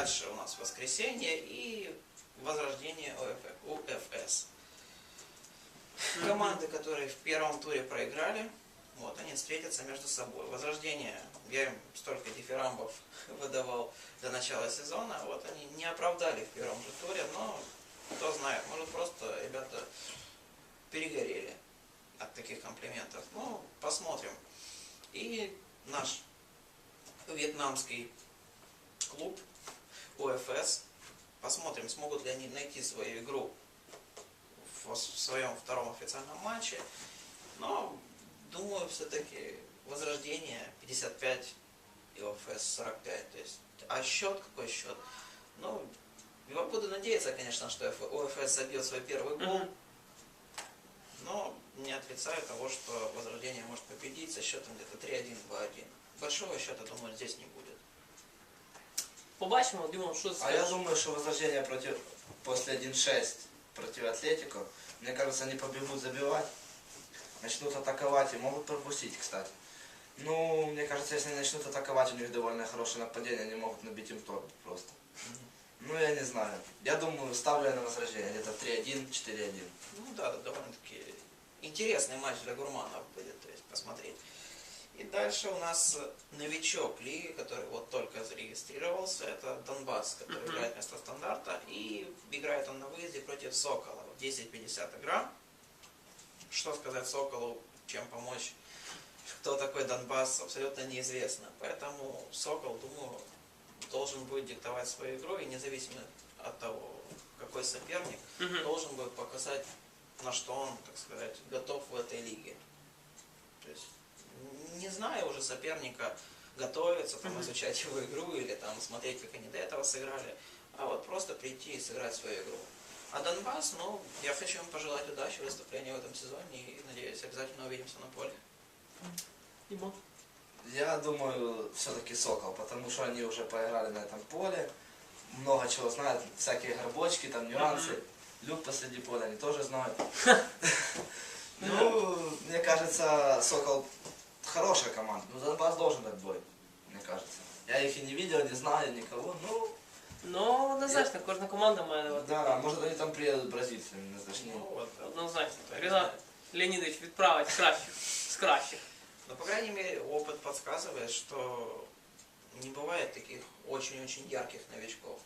Дальше у нас воскресенье и возрождение УФС. Команды, которые в первом туре проиграли, вот, они встретятся между собой. Возрождение, я им столько дифирамбов выдавал до начала сезона, вот они не оправдали в первом же туре, но кто знает, может просто ребята перегорели от таких комплиментов. Ну, посмотрим. И наш вьетнамский клуб УФС. Посмотрим, смогут ли они найти свою игру в своем втором официальном матче. Но, думаю, все-таки возрождение 55 и ОФС 45. То есть, а счет какой счет? Ну, я буду надеяться, конечно, что ОФС забьет свой первый гол. Мгм. Но не отрицаю того, что Возрождение может победить со счетом где-то 3-1, 2-1. Большого счета, думаю, здесь не будет. Побачимо, Дімон, що А я скажеш? думаю, что возрождение против, после 1-6 против Атлетико, мне кажется, они побегут забивать, начнут атаковать и могут пропустить, кстати. Ну, мне кажется, если они начнут атаковать, у них довольно хорошее нападение, они могут набить им торт просто. Ну, я не знаю. Я думаю, ставлю я на возрождение, где-то 3-1, 4-1. Ну да, довольно-таки интересный матч для гурманов будет, то есть посмотреть. И дальше у нас новичок лиги, который вот только зарегистрировался, это Донбасс, который играет вместо стандарта. И играет он на выезде против Сокола. 10-50 игра. Что сказать Соколу, чем помочь? Кто такой Донбасс, абсолютно неизвестно. Поэтому Сокол, думаю, должен будет диктовать свою игру, и независимо от того, какой соперник, Мгм. должен будет показать, на что он, так сказать, готов в этой лиге. То есть, не зная уже соперника, готовиться, там, изучать его игру или там смотреть, как они до этого сыграли, а вот просто прийти и сыграть свою игру. А Донбасс, ну, я хочу им пожелать удачи в выступлении в этом сезоне и надеюсь, обязательно увидимся на поле. Дімон. Я думаю, все-таки Сокол, потому что они уже поиграли на этом поле, много чего знают, всякие горбочки, там нюансы. Люк посреди поля они тоже знают. Ну, мне кажется, Сокол хорошая команда. Ну, Донбасс должен дать бой, мне кажется. Я их и не видел, не знаю никого. Ну, Ну, однозначно, кожна команда має от да, может они там приедут бразильцами, не знаешь, Ну, не. вот, да. однозначно. Хто їх Рінат знає. Леонідович відправить кращих з кращих. Но, по крайней мере, опыт подсказывает, что не бывает таких очень-очень ярких новичков.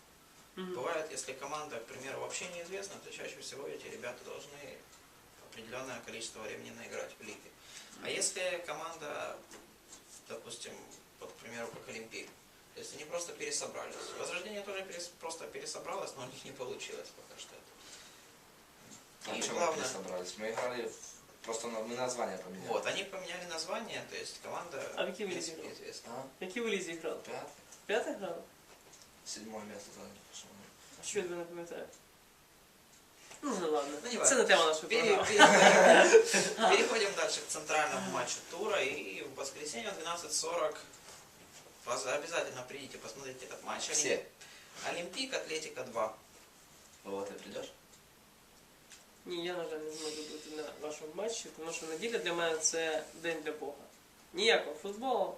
Мгм. Бывает, если команда, к примеру, вообще неизвестна, то чаще всего эти ребята должны определенное количество времени наиграть в лиге. А если команда, допустим, вот, к примеру, как Олимпик, то есть они просто пересобрались. Возрождение тоже перес- просто пересобралось, но у них не получилось пока что это. А И чем мы главное, собрались? Мы играли, в- просто на- мы название поменяли. вот, они поменяли название, то есть команда, А в якій в ви лізі принципе, грали? известна. А? Які ви лізі грали? Пятый, П'яте грали? седьмое место заняли. Что мы? А що я не пам'ятаю? Ну, ну ладно. Ну, не Це важно. не тема нашої Пере- програми. переходим, переходим дальше к центральному матчу тура. И в воскресенье в 12.40 вас обязательно придите посмотреть этот матч. Олим- Все. Олимпик, Атлетика 2. Вот, ты придешь? Ні, я, на жаль, не зможу бути на вашому матчі, тому що неділя для мене це день для Бога. Ніякого футболу,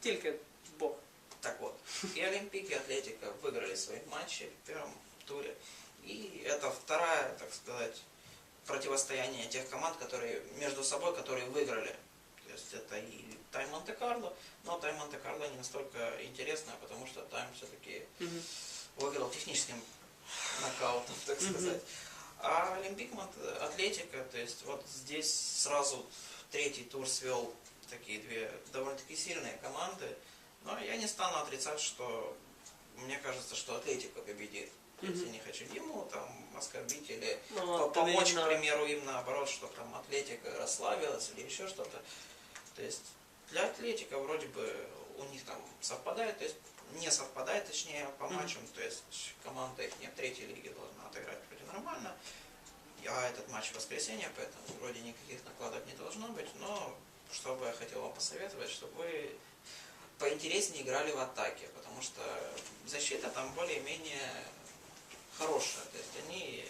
тільки Бог. Так вот, и Олимпик, и Атлетика выиграли свои матчи в первом туре. И это вторая, так сказать, противостояние тех команд, которые между собой, которые выиграли. То есть это и Тайм Монте-Карло, но Тайм Монте-Карло не настолько интересно, потому что Тайм все-таки Мгм. выиграл техническим нокаутом, так сказать. А Олимпик Атлетика, то есть вот здесь сразу третий тур свел такие две довольно-таки сильные команды. Но я не стану отрицать, что мне кажется, что Атлетика победит. Мгм. я не хочу ему там оскорбить или Ну, помочь, к Леоніда- примеру, им наоборот, что там Атлетика расслабилась или еще что-то. То есть для Атлетика вроде бы у них там совпадает, то есть не совпадает, точнее, по Мгм. матчам, то есть команда их не в третьей лиге должна отыграть вроде нормально. А этот матч в воскресенье, поэтому вроде никаких накладок не должно быть, но что бы я хотел вам посоветовать, чтобы вы поинтереснее играли в атаке, потому что защита там более-менее хорошая, то есть они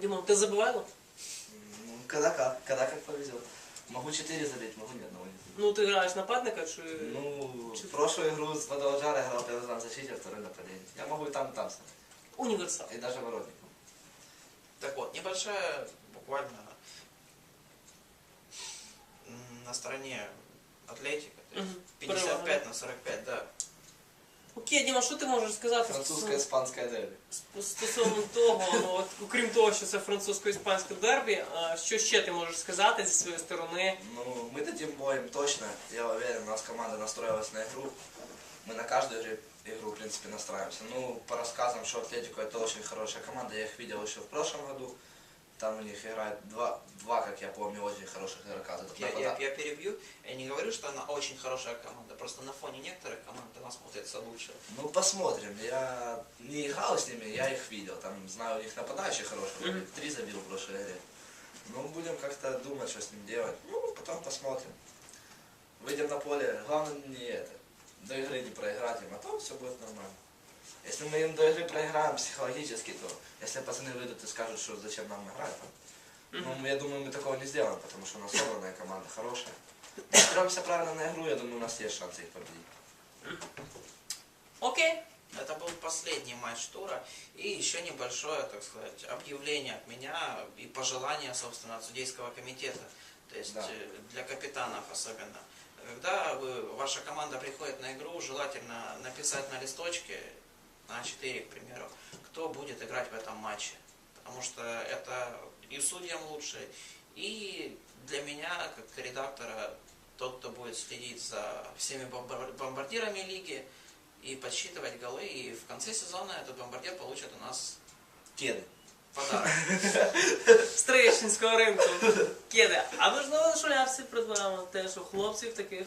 Дімон, ти забивало? Ну, когда как, когда как повезет. Могу 4 забить, могу ни одного не забить. Ну, ти граєш нападника чи. Ну, Чи- прошлую игру с Водолжара играл первый раз в защите, второй нападение. Я могу и там, и там сыграть. Універсал. И даже воротником. Так вот, небольшая, буквально м, на стороне Атлетика. то есть Мгм. 55 Перевага. на 45, да. Окей, Діма, що ти можеш сказати Французско-испанское дерби. стосовно- стосовно того, ну от окрім того, що це французько-іспанське дербі, а що ще ти можеш сказати зі своєї сторони? Ну, мы дадим бой им точно. Я уверен, у нас команда настроилась на игру. Мы на каждую игру, игру, в принципе, настраиваемся. Ну, по рассказам, что Атлетико это очень хорошая команда. Я их видел еще в прошлом году. Там у них играет два, два как я помню, очень хороших игрока. Этот Я, я, я перебью. Я не говорю, что она очень хорошая команда. Просто на фоне некоторых команд она смотрится лучше. Ну, посмотрим. Я не играл с ними, я их видел. Там знаю, у них нападающий хороший. Мгм. Три забил в прошлой игре. Ну, будем как-то думать, что с ним делать. Ну, потом посмотрим. Выйдем на поле. Главное не это. До игры не проиграть им, а то все будет нормально. Если мы им до игры проиграем психологически, то если пацаны выйдут и скажут, что зачем нам играть, то, ну, я думаю, мы такого не сделаем, потому что у нас собранная команда хорошая. Настроимся правильно на игру, я думаю, у нас есть шансы их победить. Окей. Это был последний матч тура. И еще небольшое, так сказать, объявление от меня и пожелание, собственно, от судейского комитета. То есть Да. э, для капитанов особенно. Когда вы, ваша команда приходит на игру, желательно написать на листочке, на 4, к примеру, кто будет играть в этом матче. Потому что это и судьям лучше, и для меня, как редактора, тот, кто будет следить за всеми бомбар- бомбардирами лиги, и подсчитывать голы. И в конце сезона этот бомбардир получит у нас Кеды. подарок. Стрийщинського ринку. Кеди. А можливо на шулявці придбаємо теж у хлопців таких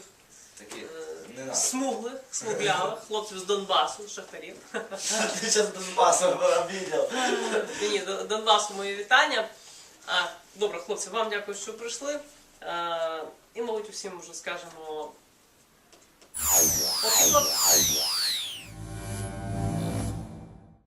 Такие, е, не смуглих, смуглявих, хлопців з Донбасу, шахтарів. Ти сейчас Донбасу обідав. Ні, Донбасу мої вітання. А, добре, хлопці, вам дякую, що прийшли. А, і, мабуть, усім вже скажемо.